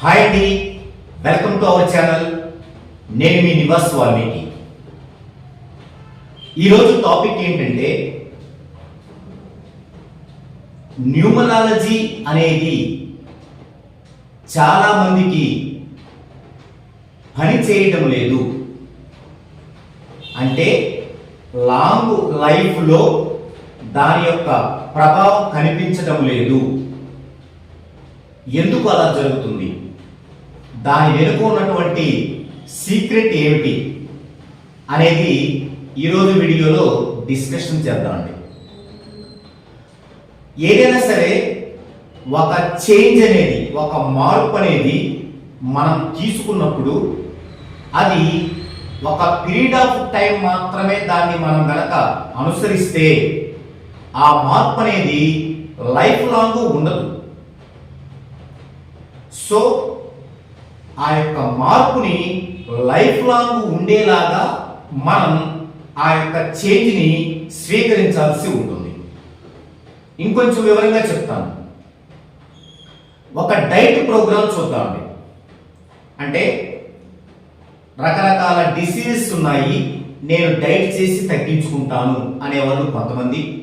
Hi అండి welcome to our channel నేను మీ నివాస్ వాల్మీకి. ఈరోజు టాపిక్ ఏంటంటే న్యూమరాలజీ అనేది చాలా మందికి పని చేయటం లేదు. అంటే లాంగ్ లైఫ్లో దాని యొక్క ప్రభావం కనిపించటం లేదు. ఎందుకు అలా జరుగుతుంది? దాని వెనుక ఉన్నటువంటి సీక్రెట్ ఏమిటి అనేది ఈరోజు వీడియోలో డిస్కషన్ చేద్దామండి. ఏదైనా సరే ఒక చేంజ్ అనేది ఒక మార్పు అనేది మనం తీసుకున్నప్పుడు అది ఒక పీరియడ్ ఆఫ్ టైం మాత్రమే దాన్ని మనం గనక అనుసరిస్తే ఆ మార్పు అనేది లైఫ్ లాంగ్ ఉండదు. సో ఆ యొక్క మార్పుని లైఫ్ లాంగ్ ఉండేలాగా మనం ఆ యొక్క చేంజ్ని స్వీకరించాల్సి ఉంటుంది. ఇంకొంచెం వివరంగా చెప్తాను. ఒక డైట్ ప్రోగ్రామ్ చూద్దామండి అంటే రకరకాల డిసీజెస్ ఉన్నాయి నేను డైట్ చేసి తగ్గించుకుంటాను అనేవాళ్ళు కొంతమంది.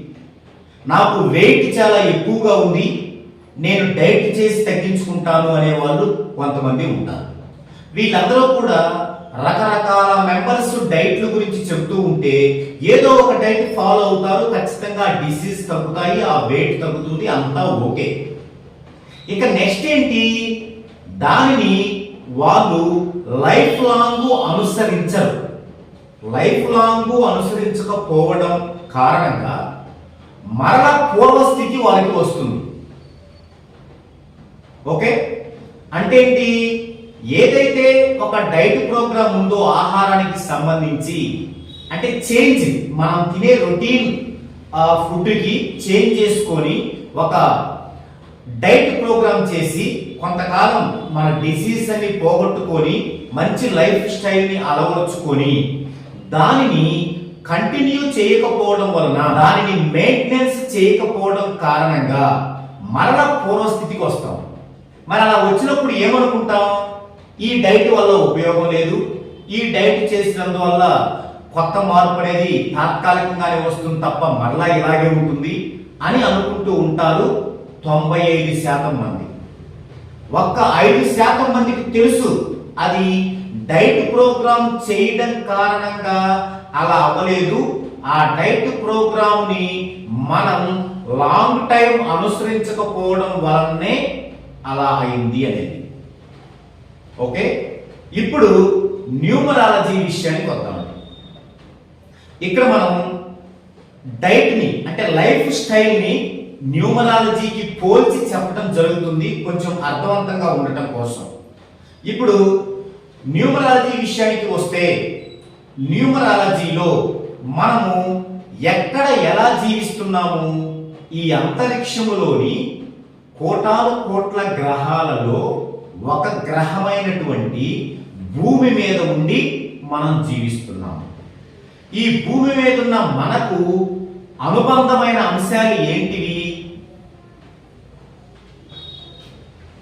నాకు వెయిట్ చాలా ఎక్కువగా ఉంది నేను డైట్ చేసి తగ్గించుకుంటాను అనే వాళ్ళు కొంతమంది ఉంటారు. వీళ్ళందరూ కూడా రకరకాల మెంబర్స్ డైట్ల గురించి చెబుతూ ఉంటే ఏదో ఒక డైట్ ఫాలో అవుతారు ఖచ్చితంగా డిసీజ్ తగ్గుతాయి ఆ వెయిట్ తగ్గుతుంది అంతా ఓకే. ఇక నెక్స్ట్ ఏంటి? దానిని వాళ్ళు లైఫ్ లాంగ్ అనుసరించరు. లైఫ్ లాంగ్ అనుసరించకపోవడం కారణంగా మరల పూర్వస్థితి వాళ్ళకి వస్తుంది. ఓకే? అంటే ఏంటి? ఏదైతే ఒక డైట్ ప్రోగ్రామ్ ఉందో ఆహారానికి సంబంధించి అంటే చేంజ్ మనం తినే రొటీన్ ఫుడ్కి చేంజ్ చేసుకొని ఒక డైట్ ప్రోగ్రామ్ చేసి కొంతకాలం మన డిసీజ్ అన్ని పోగొట్టుకొని మంచి లైఫ్ స్టైల్ని అలవర్చుకొని దానిని కంటిన్యూ చేయకపోవడం వలన దానిని మెయింటెనెన్స్ చేయకపోవడం కారణంగా మరణ పూర్వస్థితికి వస్తాం. మరి అలా వచ్చినప్పుడు ఏమనుకుంటాం? ఈ డైట్ వల్ల ఉపయోగం లేదు. ఈ డైట్ చేసినందువల్ల కొత్త మార్పు అనేది తాత్కాలికంగానే వస్తుంది తప్ప మరలా ఇలాగే ఉంటుంది అని అనుకుంటూ ఉంటారు తొంభై ఐదు శాతం మంది. ఒక్క ఐదు శాతం మందికి తెలుసు అది డైట్ ప్రోగ్రామ్ చేయడం కారణంగా అలా అవ్వలేదు. ఆ డైట్ ప్రోగ్రామ్ని మనం లాంగ్ టైం అనుసరించకపోవడం వలనే అలా అయింది అనేది. ఓకే? ఇప్పుడు న్యూమరాలజీ విషయానికి వద్దాం. ఇక్కడ మనం డైట్ని అంటే లైఫ్ స్టైల్ని న్యూమరాలజీకి పోల్చి చెప్పడం జరుగుతుంది కొంచెం అర్థవంతంగా ఉండటం కోసం. ఇప్పుడు న్యూమరాలజీ విషయానికి వస్తే న్యూమరాలజీలో మనము ఎక్కడ ఎలా జీవిస్తున్నాము ఈ అంతరిక్షములోని కోటాను కోట్ల గ్రహాలలో ఒక గ్రహమైనటువంటి భూమి మీద ఉండి మనం జీవిస్తున్నాం ఈ భూమి మీద ఉన్న మనకు అనుబంధమైన అంశాలు ఏంటివి?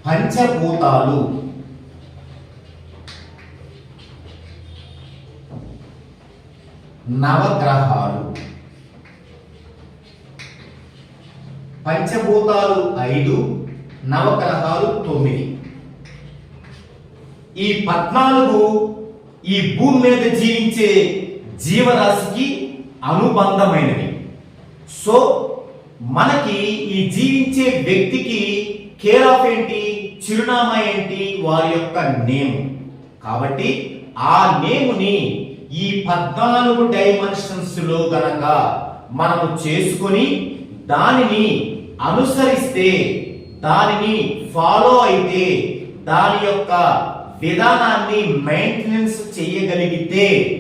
పంచభూతాలు. నవగ్రహాలు. పంచభూతాలు ఐదు నవకలహాలు తొమ్మిది. ఈ పద్నాలుగు ఈ భూమి మీద జీవించే జీవరాశికి అనుబంధమైనవి. సో మనకి ఈ జీవించే వ్యక్తికి కేర్ ఆఫ్ ఏంటి చిరునామా ఏంటి వారి యొక్క నేమ్. కాబట్టి ఆ నేముని ఈ పద్నాలుగు డైమెన్షన్స్లో గనక మనము చేసుకొని దానిని అనుసరిస్తే దానిని ఫాలో అయితే దాని యొక్క విధానాన్ని మెయింటెనెన్స్ చేయగలిగితే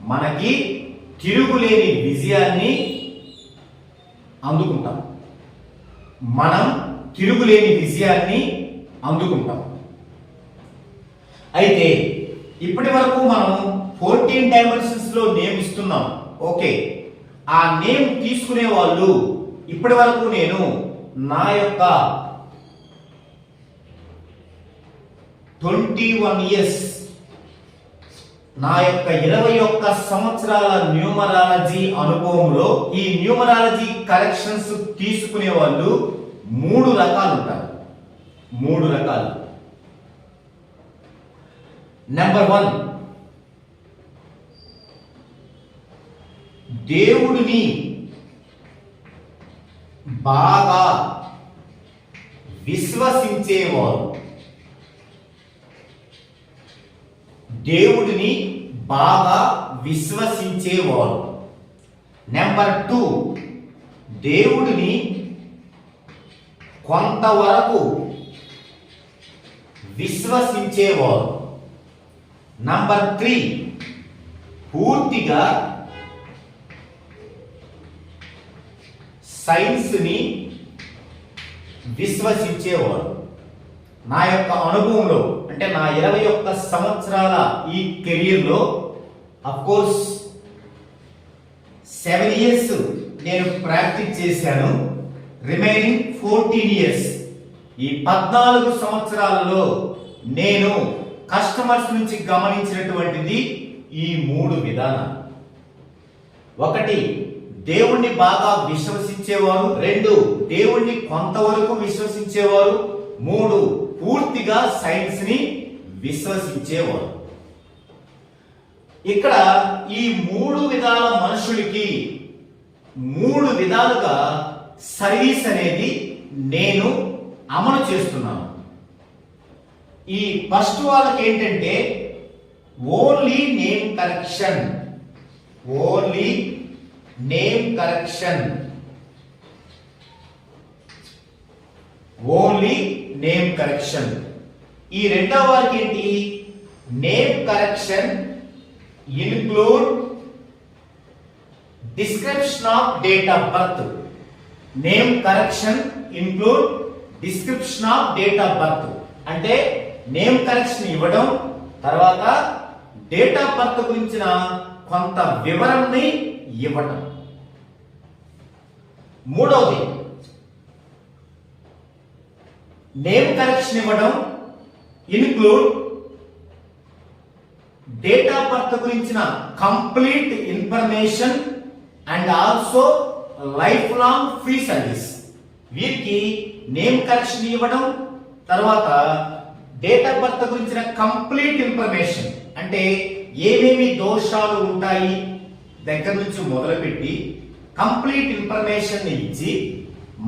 మనకి తిరుగులేని విజయాన్ని అందుకుంటాం. మనం తిరుగులేని విజయాన్ని అందుకుంటాం. అయితే ఇప్పటి వరకు మనం ఫోర్టీన్ డైమెన్షన్స్లో నేమ్ ఇస్తున్నాం. ఓకే. ఆ నేమ్ తీసుకునే వాళ్ళు ఇప్పటి వరకు నేను నా యొక్క ట్వంటీ వన్ ఇయర్స్ నా యొక్క ఇరవై ఒక్క సంవత్సరాల న్యూమరాలజీ అనుభవంలో ఈ న్యూమరాలజీ కరెక్షన్స్ తీసుకునే వాళ్ళు మూడు రకాలు ఉంటారు. మూడు రకాలు. నెంబర్ వన్ దేవుడిని బాగా విశ్వసించేవారు. దేవుడిని బాగా విశ్వసించేవారు. నెంబర్ టూ దేవుడిని కొంతవరకు విశ్వసించేవారు. నంబర్ త్రీ పూర్తిగా సైన్స్ని విశ్వసించేవారు నా యొక్క అనుభవంలో అంటే నా ఇరవై ఒక్క సంవత్సరాల ఈ కెరీర్లో కోర్స్ సెవెన్ ఇయర్స్ నేను ప్రాక్టీస్ చేశాను. రిమైనింగ్ ఫోర్టీన్ ఇయర్స్ ఈ పద్నాలుగు సంవత్సరాలలో నేను కస్టమర్స్ నుంచి గమనించినటువంటిది ఈ మూడు విధానాలు. ఒకటి దేవుణ్ణి బాగా విశ్వసించేవారు. రెండు దేవుణ్ణి కొంతవరకు విశ్వసించేవారు. మూడు పూర్తిగా సైన్స్ని విశ్వసించేవారు. ఇక్కడ ఈ మూడు విధాల మనుషులకి మూడు విధాలుగా సర్వీస్ అనేది నేను అమలు చేస్తున్నాను. ఈ ఫస్ట్ వాళ్ళకి ఏంటంటే only name correction. Only name correction only name correction ఈ రెండవ వారికి ఏంటి? Name correction include description of date of birth name correction include description of date of birth అంటే నేమ్ కరెక్షన్ ఇవ్వడం తర్వాత డేట్ ఆఫ్ బర్త్ గురించిన కొంత వివరణని ఇవ్వడం మూడవది. నేమ్ కరెక్షన్ ఇవ్వడం ఇన్క్లూడ్ డేట్ ఆఫ్ బర్త్ గురించిన complete information and also life long free service వీరికి నేమ్ కరెక్షన్ ఇవ్వడం తర్వాత డేట్ ఆఫ్ బర్త్ గురించిన కంప్లీట్ ఇన్ఫర్మేషన్ అంటే ఏమేమి దోషాలు ఉంటాయి దగ్గర నుంచి మొదలుపెట్టి కంప్లీట్ ఇన్ఫర్మేషన్ ఇచ్చి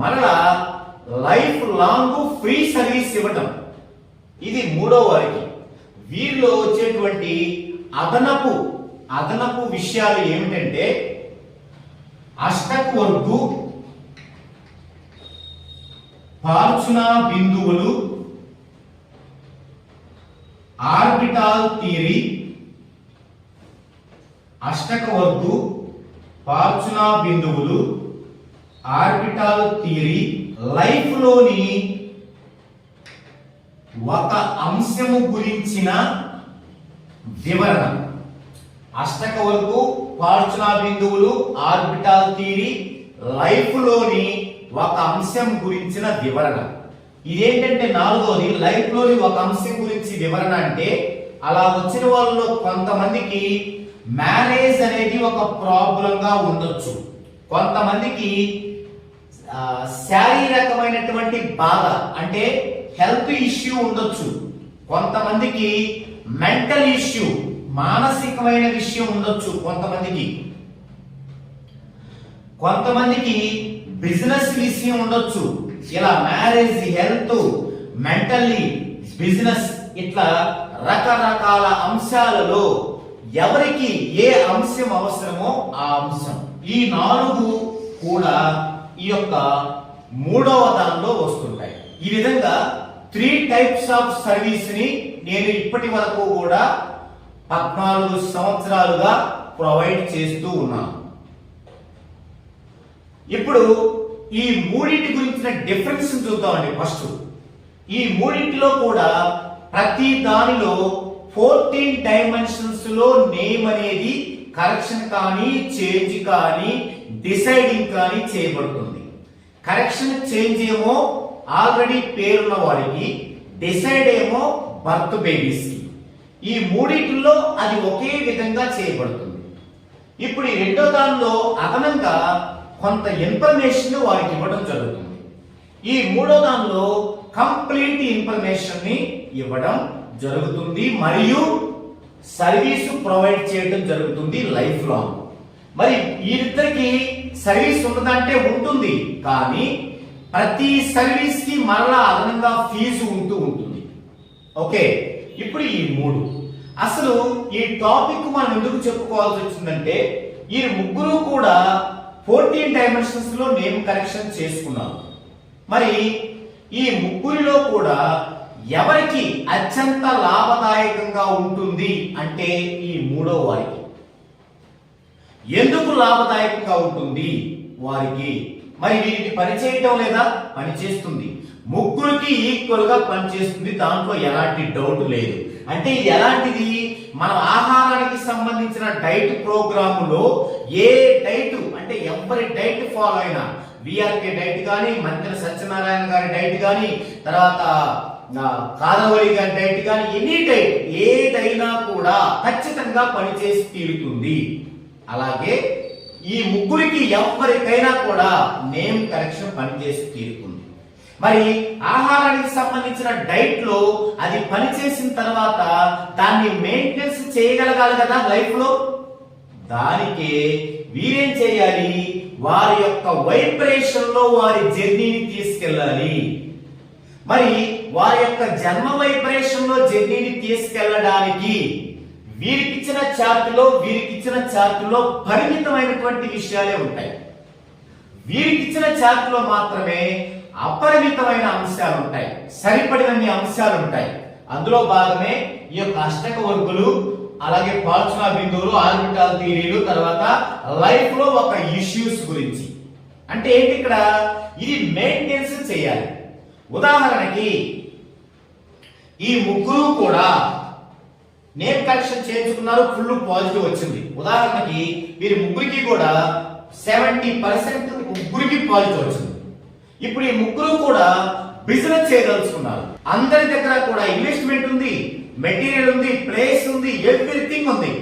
మరలా లైఫ్ లాంగ్ ఫ్రీ సర్వీస్ ఇవ్వటం. ఇది మూడో వారికి. వీరిలో వచ్చేటువంటి అదనపు అదనపు విషయాలు ఏమిటంటే అష్టక్ వర్గు పార్చునా బిందువులు ఆర్బిటాల్ థియరీ అష్టక వర్గు పార్చునా బిందువులు ఆర్బిటాల్ థియరీ లైఫ్లోని ఒక అంశము గురించిన వివరణ. అష్టక వరకు పార్చునా బిందువులు ఆర్బిటాల్ థియరీ లైఫ్లోని ఒక అంశం గురించిన వివరణ. ఇదేంటంటే నాలుగోది లైఫ్లోని ఒక అంశం గురించి వివరణ అంటే అలా వచ్చిన వాళ్ళలో కొంతమందికి మ్యారేజ్ అనేది ఒక ప్రాబ్లంగా ఉండొచ్చు. కొంతమందికి శారీరకమైనటువంటి బాధ అంటే హెల్త్ ఇష్యూ ఉండొచ్చు. కొంతమందికి మెంటల్ ఇష్యూ మానసికమైన విషయం ఉండొచ్చు కొంతమందికి. కొంతమందికి బిజినెస్ విషయం ఉండొచ్చు. ఇలా మ్యారేజ్ హెల్త్ మెంటల్లీ బిజినెస్ ఇట్లా రకరకాల అంశాలలో ఎవరికి ఏ అంశం అవసరమో ఆ అంశం. ఈ నాలుగు కూడా ఈ యొక్క మూడవ దానిలో వస్తుంటాయి. ఈ విధంగా త్రీ టైప్స్ ఆఫ్ సర్వీస్ని నేను ఇప్పటి వరకు కూడా పద్నాలుగు సంవత్సరాలుగా ప్రొవైడ్ చేస్తూ ఉన్నాను. ఇప్పుడు ఈ మూడింటి గురించిన డిఫరెన్స్ చూద్దామండి ఫస్ట్ ఈ మూడింటిలో కూడా ప్రతి దానిలో ఫోర్టీన్ డైమెన్షన్స్లో నేమ్ అనేది కరెక్షన్ కానీ చేంజ్ కానీ డిసైడింగ్ కానీ చేయబడుతుంది. కరెక్షన్ చేంజ్ ఏమో ఆల్రెడీ పేరున్న వారికి డిసైడ్ ఏమో బర్త్ బేబీస్ ఈ మూడింటిలో అది ఒకే విధంగా చేయబడుతుంది. ఇప్పుడు ఈ రెండో దానిలో అదనంగా కొంత ఇన్ఫర్మేషన్ వారికి ఇవ్వడం జరుగుతుంది. ఈ మూడో దానిలో కంప్లీట్ ఇన్ఫర్మేషన్ని ఇవ్వడం జరుగుతుంది మరియు సర్వీస్ ప్రొవైడ్ చేయడం జరుగుతుంది లైఫ్ లాంగ్. మరి వీరిద్దరికి సర్వీస్ ఉన్నదంటే ఉంటుంది కానీ ప్రతి సర్వీస్కి మరలా అదనంగా ఫీజు ఉంటూ ఉంటుంది. ఓకే ఇప్పుడు ఈ మూడు. అసలు ఈ టాపిక్ మనం ఎందుకు చెప్పుకోవాల్సి వచ్చిందంటే ఈ ముగ్గురు కూడా ఫోర్టీన్ డైమెన్షన్స్లో నేమ్ కరెక్షన్ చేసుకున్నారు. మరి ఈ ముగ్గురిలో కూడా ఎవరికి అత్యంత లాభదాయకంగా ఉంటుంది అంటే ఈ మూడో వారికి. ఎందుకు లాభదాయకంగా ఉంటుంది? వారికి మరి వీరికి పని చేయటం లేదా? పనిచేస్తుంది ముగ్గురికి ఈక్వల్గా పనిచేస్తుంది దాంట్లో ఎలాంటి డౌట్ లేదు. అంటే ఎలాంటిది? మన ఆహారానికి సంబంధించిన డైట్ ప్రోగ్రాములో ఏ డైట్ అంటే ఎవరి డైట్ ఫాలో అయినా విఆర్కే డైట్ కానీ మంత్రి సత్యనారాయణ గారి డైట్ కానీ తర్వాత నా కాదవరి గారి డైట్ కానీ ఎనీ డైట్ ఏదైనా కూడా ఖచ్చితంగా పనిచేసి తీరుతుంది. అలాగే ఈ ముగ్గురికి ఎవరికైనా కూడా నేమ్ కరెక్షన్ పనిచేసి తీరుతుంది. మరి ఆహారానికి సంబంధించిన డైట్లో అది పనిచేసిన తర్వాత దాన్ని మెయింటెనెన్స్ చేయగలగాలి కదా లైఫ్లో దానికే వీరేం చేయాలి? వారి యొక్క వైబ్రేషన్లో వారి జర్నీని తీసుకెళ్ళాలి. మరి వారి యొక్క జన్మ వైబ్రేషన్ జర్నీని తీసుకెళ్ళడానికి వీరికిచ్చిన చార్టులో వీరికిచ్చిన చార్టులో పరిమితమైనటువంటి విషయాలే ఉంటాయి. వీరికిచ్చిన చార్టులో మాత్రమే అపరిమితమైన అంశాలు ఉంటాయి. సరిపడినన్ని అంశాలు ఉంటాయి. అందులో భాగమే ఈ యొక్క అష్టక వర్గులు అలాగే పాల్చునా బిందువులు ఆర్బిటాల్ థియరీలు తర్వాత లైఫ్లో ఒక ఇష్యూస్ గురించి. అంటే ఏంటి ఇక్కడ? ఇది మెయింటెన్స్ చేయాలి. ఉదాహరణకి ఈ ముగ్గురు కూడా నేమ్ కరెక్షన్ చేయించుకున్నారు ఫుల్ పాజిటివ్ వచ్చింది. ఉదాహరణకి వీరి ముగ్గురికి కూడా సెవెంటీ పర్సెంట్ ముగ్గురికి పాజిటివ్ వచ్చింది. ఇప్పుడు ఈ ముగ్గురు కూడా బిజినెస్ చేయదలుచుకున్నారు. అందరి దగ్గర కూడా ఇన్వెస్ట్మెంట్ ఉంది మెటీరియల్ ఉంది ప్లేస్ ఉంది ఎవ్రీథింగ్ ఉంది.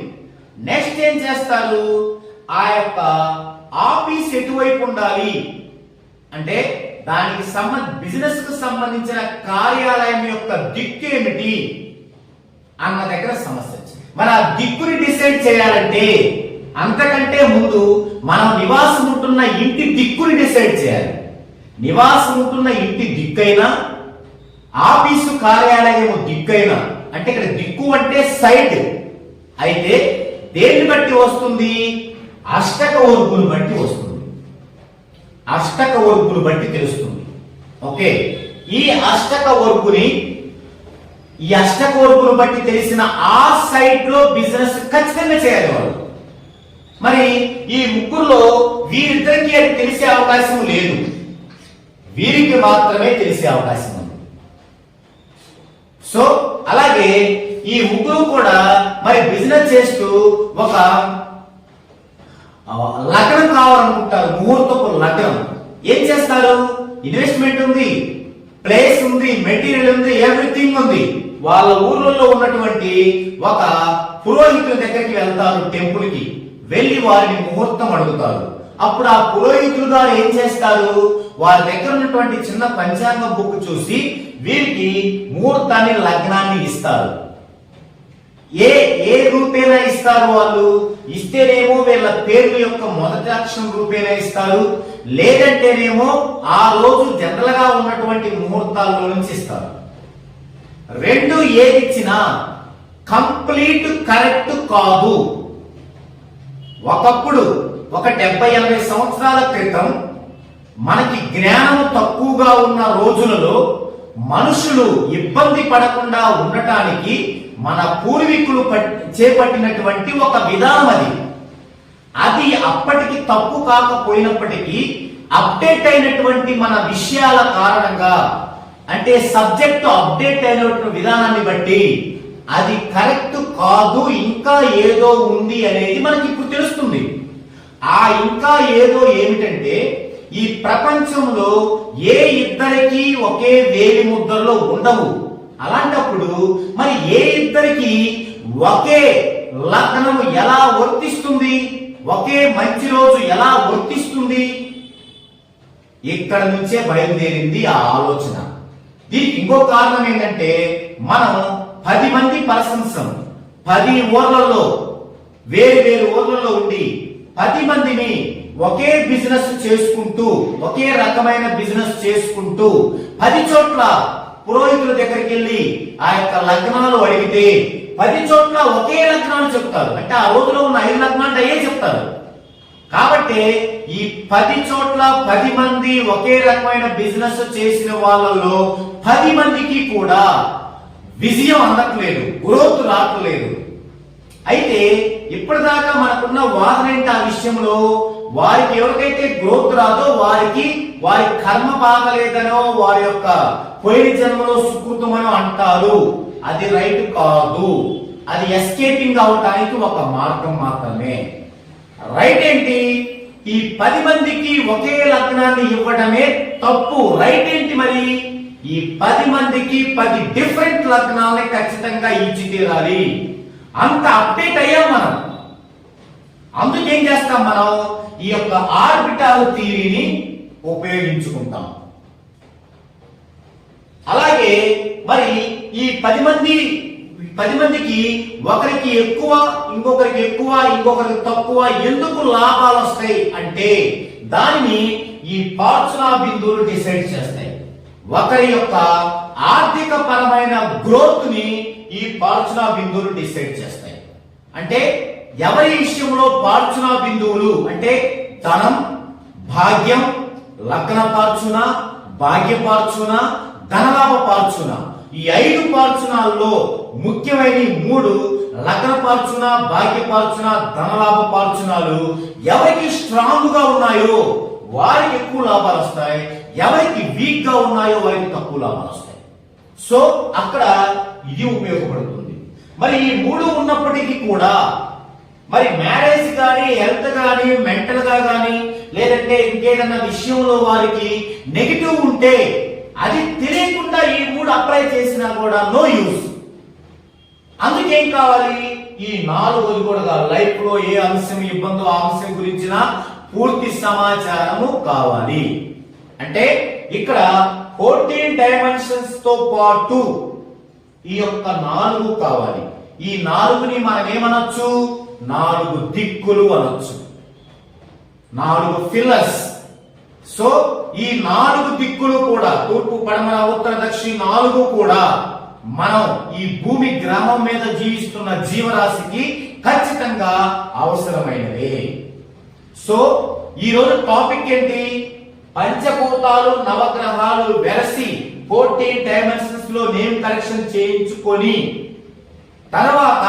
నెక్స్ట్ ఏం చేస్తారు? ఆ యొక్క ఆఫీస్ ఎటువైపు ఉండాలి? అంటే దానికి సంబంధ బిజినెస్కు సంబంధించిన కార్యాలయం యొక్క దిక్కు ఏమిటి అన్న దగ్గర సమస్య మన మరి ఆ దిక్కుని డిసైడ్ చేయాలంటే అంతకంటే ముందు మనం నివాసం ఉంటున్న ఇంటి దిక్కుని డిసైడ్ చేయాలి. నివాసం ఉంటున్న ఇంటి దిక్కైనా ఆఫీసు కార్యాలయం దిక్కైనా అంటే ఇక్కడ దిక్కు అంటే సైడ్ అయితే దేన్ని బట్టి వస్తుంది? అష్టక ఓర్పును బట్టి వస్తుంది. అష్టక వర్పును బట్టి తెలుస్తుంది. ఓకే? ఈ అష్టక వర్పుని ఈ అష్టక వర్పును బట్టి తెలిసిన ఆ సైట్లో బిజినెస్ ఖచ్చితంగా చేయాలి వాళ్ళు. మరి ఈ ముగ్గురులో వీరిద్దరికి అది తెలిసే అవకాశం లేదు. వీరికి మాత్రమే తెలిసే అవకాశం ఉంది. సో అలాగే ఈ ముగ్గురు కూడా మరి బిజినెస్ చేస్తూ ఒక లగ్నం కావాలనుకుంటారు. ముహూర్తపు లగ్నం. ఏం చేస్తారు? ఇన్వెస్ట్మెంట్ ఉంది ప్లేస్ ఉంది మెటీరియల్ ఉంది ఎవ్రీథింగ్ ఉంది. వాళ్ళ ఊర్లలో ఉన్నటువంటి ఒక పురోహితుల దగ్గరికి వెళ్తారు టెంపుల్కి వెళ్ళి వారిని ముహూర్తం అడుగుతారు. అప్పుడు ఆ పురోహితులు గారు ఏం చేస్తారు? వారి దగ్గర ఉన్నటువంటి చిన్న పంచాంగ బుక్ చూసి వీరికి ముహూర్తాన్ని లగ్నాన్ని ఇస్తారు. ఏ ఏ రూపేనా ఇస్తారు వాళ్ళు? ఇస్తేనేమో వీళ్ళ పేర్ల యొక్క మొదటి అక్షరం రూపేనా ఇస్తారు. లేదంటేనేమో ఆ రోజు జనరల్గా ఉన్నటువంటి ముహూర్తాల్లో నుంచి ఇస్తారు. రెండు ఏదిచ్చినా కంప్లీట్ కరెక్ట్ కాదు. ఒకప్పుడు ఒక డెబ్బై ఎనభై సంవత్సరాల క్రితం మనకి జ్ఞానం తక్కువగా ఉన్న రోజులలో మనుషులు ఇబ్బంది పడకుండా ఉండటానికి మన పూర్వీకులు చేపట్టినటువంటి ఒక విధానం అది. అది అప్పటికి తప్పు కాకపోయినప్పటికీ అప్డేట్ అయినటువంటి మన విషయాల కారణంగా అంటే సబ్జెక్ట్ అప్డేట్ అయినటువంటి విధానాన్ని బట్టి అది కరెక్ట్ కాదు ఇంకా ఏదో ఉంది అనేది మనకి ఇప్పుడు తెలుస్తుంది. ఆ ఇంకా ఏదో ఏమిటంటే ఈ ప్రపంచంలో ఏ ఇద్దరికి ఒకే వేలి ముద్రలో ఉండవు. అలాంటప్పుడు మరి ఏ ఇద్దరికి ఒకే లగ్నము ఎలా వర్తిస్తుంది? ఒకే మంచి రోజు ఎలా వర్తిస్తుంది? ఇక్కడ నుంచే బయలుదేరింది ఆ ఆలోచన. దీనికి ఇంకో కారణం ఏంటంటే మనం పది మంది పర్సన్స్ పది ఊర్లలో వేరు వేరు ఊర్లలో ఉండి పది మందిని ఒకే బిజినెస్ చేసుకుంటూ ఒకే రకమైన బిజినెస్ చేసుకుంటూ పది చోట్ల పురోహితుల దగ్గరికి వెళ్ళి ఆ యొక్క లగ్నాలు అడిగితే పది చోట్ల ఒకే లగ్నాలు చెప్తారు. అంటే ఆ రోజులో ఉన్న ఐదు లగ్నాలు అయ్యే చెప్తారు. కాబట్టి ఈ పది చోట్ల పది మంది ఒకే రకమైన బిజినెస్ చేసిన వాళ్ళలో పది మందికి కూడా విజయం అందట్లేదు గ్రోత్ రావట్లేదు. అయితే ఇప్పటిదాకా మనకున్న వాదన ఏంటి ఆ విషయంలో? వారికి ఎవరికైతే గ్రోత్ రాదో వారికి వారి కర్మ బాగలేదనో వారి యొక్క పోయిన జన్మలో సుకృతమని అంటారు. అది రైట్ కాదు. అది ఎస్కేపింగ్ అవటానికి ఒక మార్గం మాత్రమే. రైట్ ఏంటి? ఈ పది మందికి ఒకే లగ్నాన్ని ఇవ్వడమే తప్పు. రైట్ ఏంటి మరి? ఈ పది మందికి పది డిఫరెంట్ లగ్నాలని ఖచ్చితంగా ఇచ్చి తీరాలి. అంత అప్డేట్ అయ్యాం మనం. అందుకేం చేస్తాం మనం? ఈ యొక్క ఆర్బిటాల్ థీరీని ఉపయోగించుకుంటాం. అలాగే మరి ఈ పది మంది పది మందికి ఒకరికి ఎక్కువ ఇంకొకరికి ఎక్కువ ఇంకొకరికి తక్కువ ఎందుకు లాభాలు వస్తాయి అంటే దానిని ఈ పార్చునా బిందువులు డిసైడ్ చేస్తాయి. ఒకరి యొక్క ఆర్థిక పరమైన గ్రోత్ని ఈ పార్చునా బిందువులు డిసైడ్ చేస్తాయి. అంటే ఎవరి విషయంలో పార్చునా బిందువులు అంటే ధనం భాగ్యం లగ్న పార్చున భాగ్య పార్చున ధనలాభ పార్చున ఈ ఐదు పార్చునాల్లో ముఖ్యమైన మూడు లగ్న పార్చున భాగ్య పార్చున ధనలాభ పార్చునాలు ఎవరికి స్ట్రాంగ్గా ఉన్నాయో వారికి ఎక్కువ లాభాలు వస్తాయి. ఎవరికి వీక్గా ఉన్నాయో వారికి తక్కువ లాభాలు వస్తాయి. సో అక్కడ ఇది ఉపయోగపడుతుంది. మరి ఈ మూడు ఉన్నప్పటికీ కూడా మరి మ్యారేజ్ కానీ హెల్త్ కానీ మెంటల్గా కానీ లేదంటే ఇంకేదన్నా విషయంలో వారికి నెగిటివ్ ఉంటే అది తెలియకుండా ఈ మూడు అప్లై చేసినా కూడా నో యూస్ అందుకేం కావాలి? ఈ నాలుగోది కూడా లైఫ్లో ఏ అంశం ఇబ్బందో ఆ అంశం గురించిన పూర్తి సమాచారము కావాలి. అంటే ఇక్కడ ఫోర్టీన్ డైమెన్షన్స్తో పాటు ఈ యొక్క నాలుగు కావాలి. ఈ నాలుగుని మనం ఏమనొచ్చు? నాలుగు దిక్కులు అనొచ్చు. నాలుగు ఫిల్లర్స్ సో ఈ నాలుగు దిక్కులు కూడా తూర్పు పడమర ఉత్తర దక్షిణ నాలుగు కూడా మనం ఈ భూమి గ్రామం మీద జీవిస్తున్న జీవరాశికి ఖచ్చితంగా అవసరమైనవి. సో ఈ రోజు టాపిక్ ఏంటి? పంచభూతాలు నవగ్రహాలు వెరసి ఫోర్టీన్ డైమెన్షన్స్లో నేమ్ కరెక్షన్ చేయించుకొని తర్వాత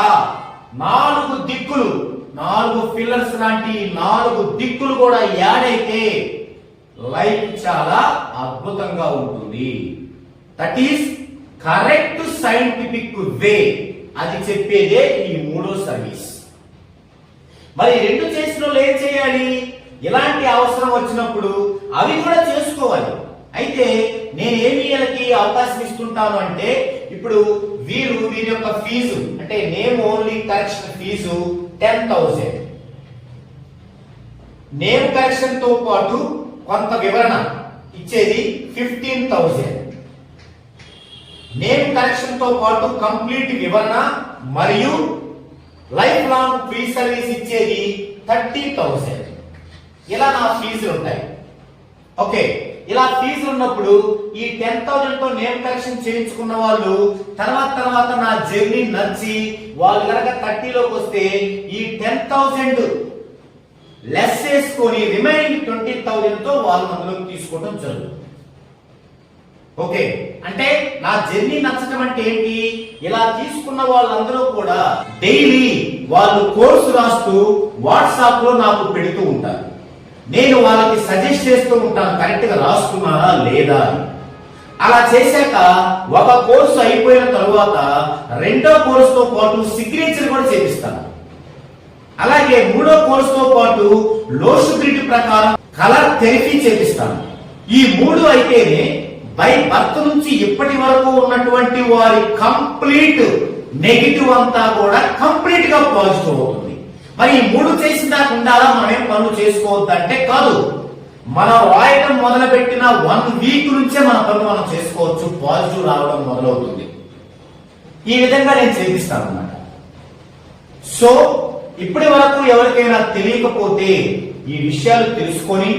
నాలుగు దిక్కులు నాలుగు పిల్లర్స్ లాంటి నాలుగు దిక్కులు కూడా యాడ్ అయితే లైఫ్ చాలా అద్భుతంగా ఉంటుంది. That is correct scientific way అది చెప్పేదే ఈ మూడో సర్వీస్ మరి రెండు చేసిన ఏం చేయాలి? ఇలాంటి అవసరం వచ్చినప్పుడు అవి కూడా చేసుకోవాలి. అయితే నేను ఏమి వీళ్ళకి అవకాశం ఇస్తుంటాను అంటే ఇప్పుడు వీరు వీరి యొక్క ఫీజు అంటే name only correction fee ten thousand name కరెక్షన్తో పాటు కొంత వివరణ ఇచ్చేది ఫిఫ్టీన్ థౌజండ్ నేమ్ కరెక్షన్తో పాటు కంప్లీట్ వివరణ మరియు లైఫ్ లాంగ్ ఫ్రీ సర్వీస్ ఇచ్చేది థర్టీ థౌసండ్ ఇలా నా ఫీజులు ఉంటాయి. ఓకే ఇలా ఫీజులు ఉన్నప్పుడు ఈ టెన్ థౌసండ్తో నేమ్ కరెక్షన్ చేయించుకున్న వాళ్ళు తర్వాత తర్వాత నా జర్నీ నచ్చి వాళ్ళు కనుక థర్టీలోకి వస్తే ఈ టెన్ థౌసండ్ లెస్ చేసుకొని రిమైనింగ్ ట్వంటీ థౌజండ్తో వాళ్ళు అందులోకి తీసుకోవడం జరుగుతుంది. ఓకే అంటే నా జర్నీ నచ్చటం అంటే ఏంటి? ఇలా తీసుకున్న వాళ్ళందరూ కూడా డైలీ వాళ్ళు కోర్సు రాస్తూ వాట్సాప్లో నాకు పెడుతూ ఉంటారు. నేను వాళ్ళకి సజెస్ట్ చేస్తూ ఉంటాను కరెక్ట్గా రాస్తున్నారా లేదా అలా చేశాక ఒక కోర్సు అయిపోయిన తరువాత రెండో కోర్సుతో పాటు సిగ్నేచర్ కూడా చేపిస్తాను. అలాగే మూడో కోర్సుతో పాటు లో గ్రిడ్ ప్రకారం కలర్ థెరపీ చేపిస్తాను. ఈ మూడు అయితేనే బై బర్త్ నుంచి ఇప్పటి వరకు ఉన్నటువంటి వారి కంప్లీట్ నెగిటివ్ అంతా కూడా కంప్లీట్గా పాజిటివ్ అవుతుంది. మరి ఈ మూడు చేసిన దాకా ఉండాలా? మనం ఏం పనులు చేసుకోవద్దు అంటే కాదు. మనం రాయటం మొదలుపెట్టిన వన్ వీక్ నుంచే మన పనులు మనం చేసుకోవచ్చు. పాజిటివ్ రావడం మొదలవుతుంది. ఈ విధంగా నేను చేపిస్తాను అన్నమాట సో ఇప్పటి వరకు ఎవరికైనా తెలియకపోతే ఈ విషయాలు తెలుసుకొని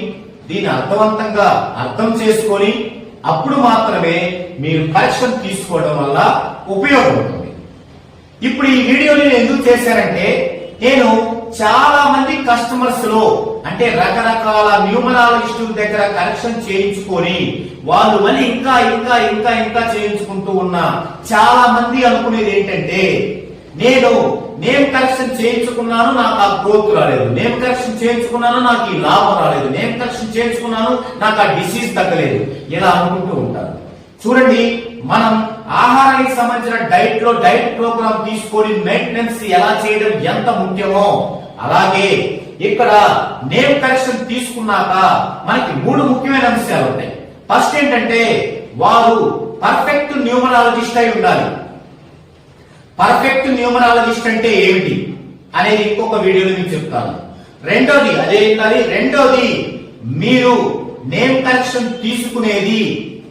దీన్ని అర్థవంతంగా అర్థం చేసుకొని అప్పుడు మాత్రమే మీరు కరెక్షన్ తీసుకోవడం వల్ల ఉపయోగం ఉంటుంది ఇప్పుడు ఈ వీడియోని నేను ఎందుకు చేశానంటే నేను చాలా మంది కస్టమర్స్లో అంటే రకరకాల న్యూమరాలజిస్టుల దగ్గర కరెక్షన్ చేయించుకొని వాళ్ళు మళ్ళీ ఇంకా ఇంకా ఇంకా ఇంకా చేయించుకుంటూ ఉన్న చాలా మంది అనుకునేది ఏంటంటే నేను నేమ్ కరెక్షన్ చేయించుకున్నాను నాకు ఆ గ్రోత్ రాలేదు. నేమ్ కరెక్షన్ చేయించుకున్నాను నాకు ఈ లాభం రాలేదు. నేమ్ కరెక్షన్ చేయించుకున్నాను నాకు ఆ డిసీజ్ తగ్గలేదు. ఇలా అనుకుంటూ ఉంటారు. చూడండి మనం ఆహారానికి సంబంధించిన డైట్లో డైట్ ప్రోగ్రామ్ తీసుకొని మెయింటెనెన్స్ ఎలా చేయడం ఎంత ముఖ్యమో అలాగే ఇక్కడ నేమ్ కరెక్షన్ తీసుకున్నాక మనకి మూడు ముఖ్యమైన అంశాలు ఉంటాయి. ఫస్ట్ ఏంటంటే వారు పర్ఫెక్ట్ న్యూమరాలజిస్ట్ అయి ఉండాలి. పర్ఫెక్ట్ న్యూమరాలజిస్ట్ అంటే ఏమిటి అనేది ఇంకొక వీడియోలో మీకు చెప్తాను. రెండోది అదే కాదు రెండోది మీరు నేమ్ కరెక్షన్ తీసుకునేది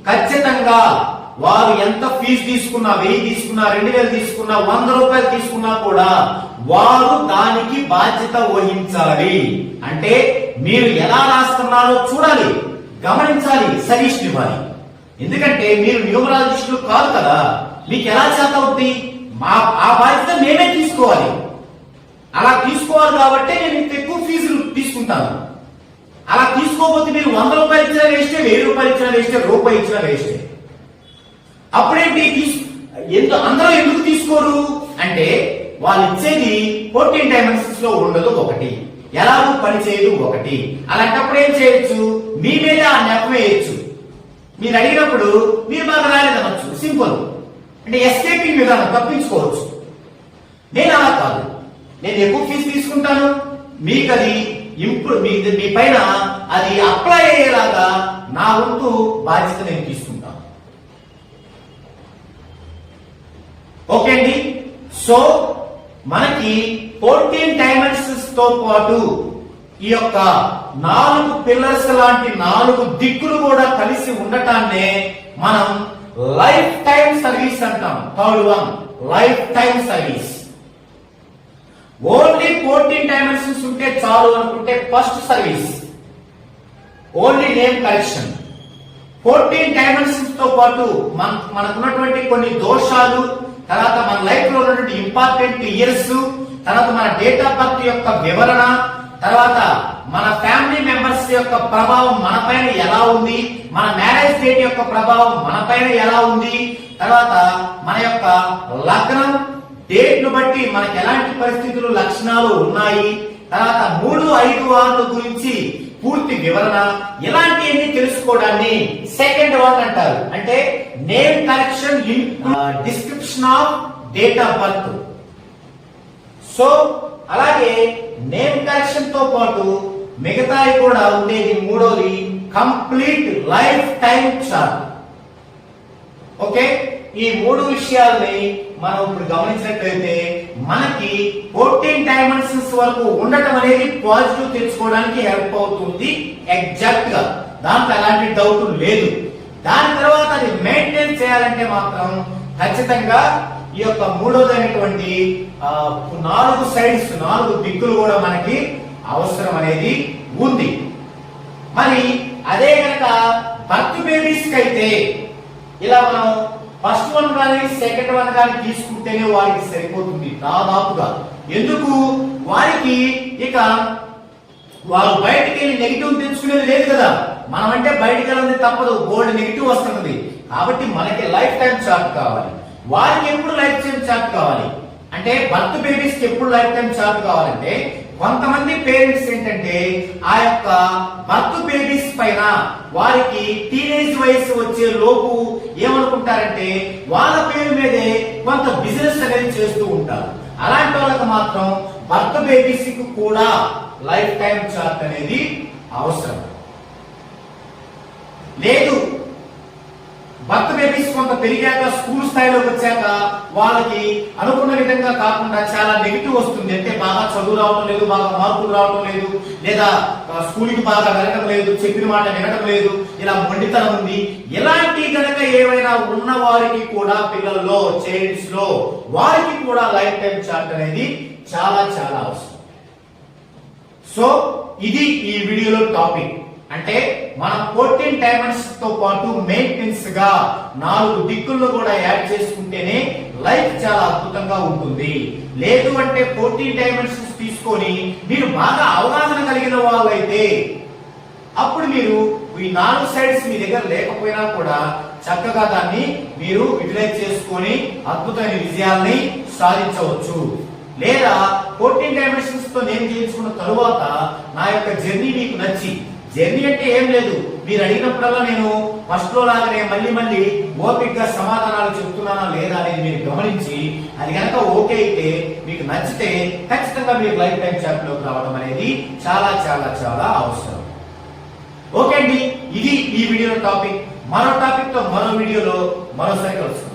ఖచ్చితంగా వారు ఎంత ఫీజు తీసుకున్నా వెయ్యి తీసుకున్నా రెండు వేలు తీసుకున్నా వంద రూపాయలు తీసుకున్నా కూడా వారు దానికి బాధ్యత వహించాలి. అంటే మీరు ఎలా రాస్తున్నారో చూడాలి గమనించాలి సజెషన్ ఇవ్వాలి. ఎందుకంటే మీరు న్యూమరాలజిస్టులు కాదు కదా మీకు ఎలా చేత అవుతుంది మా ఆ బాధ్యత మేమే తీసుకోవాలి. అలా తీసుకోవాలి కాబట్టి నేను ఇంత ఎక్కువ ఫీజులు తీసుకుంటాను. అలా తీసుకోకపోతే మీరు వంద రూపాయలు ఇచ్చినా వేస్తే వెయ్యి రూపాయలు ఇచ్చినా వేస్తే రూపాయి ఇచ్చినా వేస్తే అప్పుడేంటి ఎందు అందరూ ఎందుకు తీసుకోరు? అంటే వాళ్ళు ఇచ్చేది ఫోర్టీన్ డైమెన్షన్స్లో ఉండదు ఒకటి. ఎలాగో పని చేయదు ఒకటి. అలాంటప్పుడు ఏం చేయొచ్చు? మీ మీద ఆ నెపం వేయచ్చు మీరు అడిగినప్పుడు మీరు మాకు రాలేదనొచ్చు. సింపుల్. అంటే ఎస్కేపింగ్ విధానం తప్పించుకోవచ్చు. నేను అలా కాదు. నేను ఎక్కువ ఫీజు తీసుకుంటాను. మీకు అది ఇంప్రూవ్ మీ మీ పైన అది అప్లై అయ్యేలాగా నా వంతు బాధ్యత నేను తీసుకుంటాను. ఓకే అండి. సో మనకి ఫోర్టీన్ డైమెన్షన్స్తో పాటు ఈ యొక్క నాలుగు పిల్లర్స్ లాంటి నాలుగు దిక్కులు కూడా కలిసి ఉండటాన్నే మనం లైఫ్ టైం సర్వీస్ అంటాం. Third one life time service only fourteen dimensions ఉంటే చాలు అనుకుంటే first service only name correction fourteen డైమెన్షన్స్తో పాటు మన మనకున్నటువంటి కొన్ని దోషాలు తర్వాత మన లైఫ్లో ఉన్నటువంటి ఇంపార్టెంట్ ఇయర్స్ తర్వాత మన డేట్ ఆఫ్ బర్త్ యొక్క వివరణ తర్వాత మన ఫ్యామిలీ మెంబర్స్ యొక్క ప్రభావం మన పైన ఎలా ఉంది? మన మ్యారేజ్ డేట్ యొక్క ప్రభావం మన పైన ఎలా ఉంది? తర్వాత మన యొక్క లగ్నం డేట్ను బట్టి మనకు ఎలాంటి పరిస్థితులు లక్షణాలు ఉన్నాయి? తర్వాత మూడు ఐదు వారాల గురించి పూర్తి వివరణ ఇలాంటివన్నీ తెలుసుకోవడాన్ని సెకండ్ వన్ అంటారు. అంటే name correction in description of date of birth so అలాగే నేమ్ కరెక్షన్తో పాటు మిగతాయి కూడా ఉండేది మూడోది complete life time chart okay ఈ మూడు విషయాల్ని మనం ఇప్పుడు గమనించినట్లయితే మనకి ఫోర్టీన్ డైమెన్షన్స్ వరకు ఉండటం అనేది పాజిటివ్ తెలుసుకోవడానికి హెల్ప్ అవుతుంది ఎగ్జాక్ట్గా. దాంట్లో ఎలాంటి డౌట్ లేదు. దాని తర్వాత అది మెయింటైన్ చేయాలంటే మాత్రం ఖచ్చితంగా ఈ యొక్క మూడోదైనటువంటి నాలుగు సైడ్స్ నాలుగు దిక్కులు కూడా మనకి అవసరం అనేది ఉంది. మరి అదే కనుక బర్త్ బేబీస్కి అయితే ఇలా మనం ఫస్ట్ వన్ కానీ సెకండ్ వన్ కానీ తీసుకుంటేనే వారికి సరిపోతుంది దాదాపుగా. ఎందుకు? వారికి ఇక వారు బయటికి వెళ్ళి నెగిటివ్ తెచ్చుకునేది లేదు కదా. మనం అంటే బయటికి వెళ్ళింది తప్పదు. గోల్డ్ నెగిటివ్ వస్తుంది. కాబట్టి మనకి లైఫ్ టైం చార్ట్ కావాలి. వారికి ఎప్పుడు లైఫ్ టైం చార్ట్ కావాలి? అంటే బర్త్ బేబీస్కి ఎప్పుడు లైఫ్ టైం చార్ట్ కావాలంటే కొంతమంది పేరెంట్స్ ఏంటంటే ఆ యొక్క బర్త్ బేబీస్ పైన వారికి టీనేజ్ వయసు వచ్చే లోపు ఏమనుకుంటారంటే వాళ్ళ పేరు మీదే కొంత బిజినెస్ అనేది చేస్తూ ఉంటారు. అలాంటి వాళ్ళకి మాత్రం బర్త్ బేబీస్కి కూడా లైఫ్ టైం చార్ట్ అనేది అవసరం. లేదు. పెరిగాక స్కూల్ స్థాయిలోకి వచ్చాక వాళ్ళకి అనుకున్న విధంగా కాకుండా చాలా నెగిటివ్ వస్తుంది. అంటే బాగా చదువు రావడం లేదు బాగా మార్కులు రావడం లేదు లేదా స్కూల్కి బాగా వెళ్ళడం లేదు చెప్పిన మాట వినడం లేదు ఇలా మొండితనం ఉంది. ఇలాంటి గనక ఏవైనా ఉన్న వారికి కూడా పిల్లల్లో చైల్డ్స్లో వారికి కూడా లైఫ్ టైం చార్ట్ అనేది చాలా చాలా అవసరం. సో ఇది ఈ వీడియోలో టాపిక్ అంటే మన ఫోర్టీన్ డైమండ్స్తో పాటు మెయింటెనెన్స్గా నాలుగు దిక్కుల్లో కూడా యాడ్ చేసుకుంటేనే లైఫ్ చాలా అద్భుతంగా ఉంటుంది. లేదు అంటే ఫోర్టీన్ డైమండ్స్ తీసుకొని మీరు బాగా అవగాహన కలిగిన వాళ్ళైతే అప్పుడు మీరు ఈ నాలుగు సైడ్స్ మీ దగ్గర లేకపోయినా కూడా చక్కగా దాన్ని మీరు యూటిలైజ్ చేసుకొని అద్భుతమైన విజయాల్ని సాధించవచ్చు. లేదా ఫోర్టీన్ డైమెన్షన్స్తో నేను చేయించుకున్న తరువాత నా యొక్క జర్నీ మీకు నచ్చి జర్నీ అంటే ఏం లేదు. మీరు అడిగినప్పుడల్లా నేను ఫస్ట్లో లాగానే మళ్ళీ మళ్ళీ ఓపిక్గా సమాధానాలు చెప్తున్నానా లేదా అనేది మీరు గమనించి అది కనుక ఓకే అయితే మీకు నచ్చితే ఖచ్చితంగా మీరు లైఫ్ టైం చాట్లోకి రావడం అనేది చాలా చాలా చాలా అవసరం. ఓకే అండి ఇది ఈ వీడియో టాపిక్. మరో టాపిక్తో మరో వీడియోలో మరోసారి కలుసుకుందాం.